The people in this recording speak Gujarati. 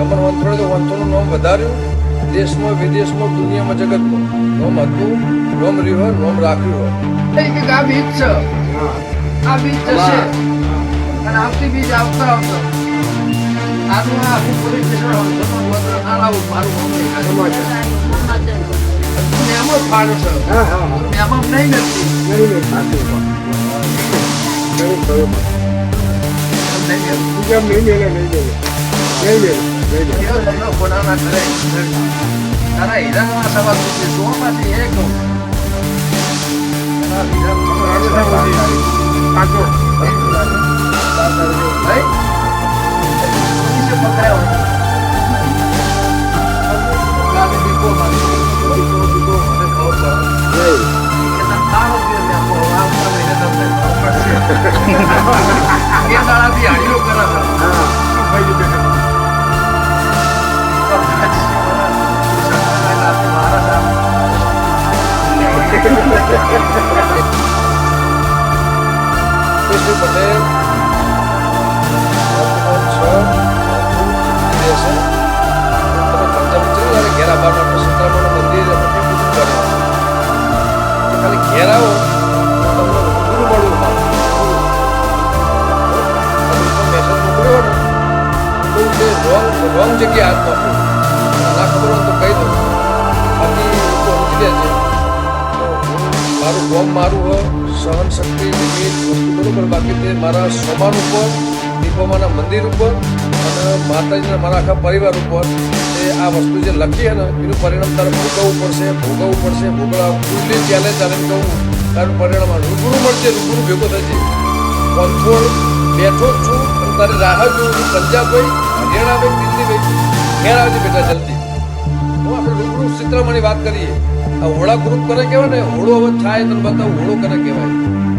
ગમન ત્રણ તો વંથોનું નામ વધાર્યું. દેશમાં વિદેશમાં દુનિયામાં જગતમાં. નોમ હતું નોમ રહ્યું નોમ રાખ્યું હોય આ બીજ છે. આ બીજ જશે અને આવતી બીજ આવતા આવતા. આનું આખું પોલીસ સ્ટેશન હોસ્પિટલ વગર ના લાવું મારું નામ કાઢે. મેમો જ ફાડે છે. હા હા હા. મેમો નહીં નથી. નહીં ખરું નહીં. બીજા નહીં મેલે Beleza. Eu não vou lá na frente. Peraí, dá uma salva do Sisu, mas Diego. Maravilha, vamos lá. Pagou. Aí? Isso é papel. Gabi ficou, mas ficou, ficou, ficou, ficou. E aí? Porque tá caro, minha porra, lá, pra ver, tá vendo? Parceiro. Keshubhai Patel ઘેર આપણે સંતરામનું મંદિર ખાલી ઘેર આવો તો તમને ગુરુ મળવું મેસેજ મોકલ્યો ને તો તે રોંગ રોંગ જગ્યાએ હાથ મોકલ્યો ના ખબર તો કહી દઉં ગોમ મારું હોય સહન શક્તિ બરોબર બાકી તે મારા સમાન ઉપર, દીપોમાના મંદિર ઉપર અને માતાજીના મારા આખા પરિવાર ઉપર તે આ વસ્તુ જે લખી ને, એનું પરિણામ તારે ભોગવવું પડશે ભોગવવું પડશે. ભોગવવા પૂરી ચાલે તારે કહું, તારું પરિણામ રૂબરૂ મળશે, રૂબરૂ ભેગો થશે. કોન્ફોડ બેઠો છું અને તારી રાહ જોઉં છું પંજાબભાઈ હરિયાણાભાઈ દિલ્હીભાઈ ઘેર આવજે બેટા જલ્દી. આપણે રૂબરૂ ચિત્રમણી વાત કરીએ. હોળા ગ્રુપ કરે કહેવાય ને? હોળો હવે થાય તને બતાવું હોળો કરે કહેવાય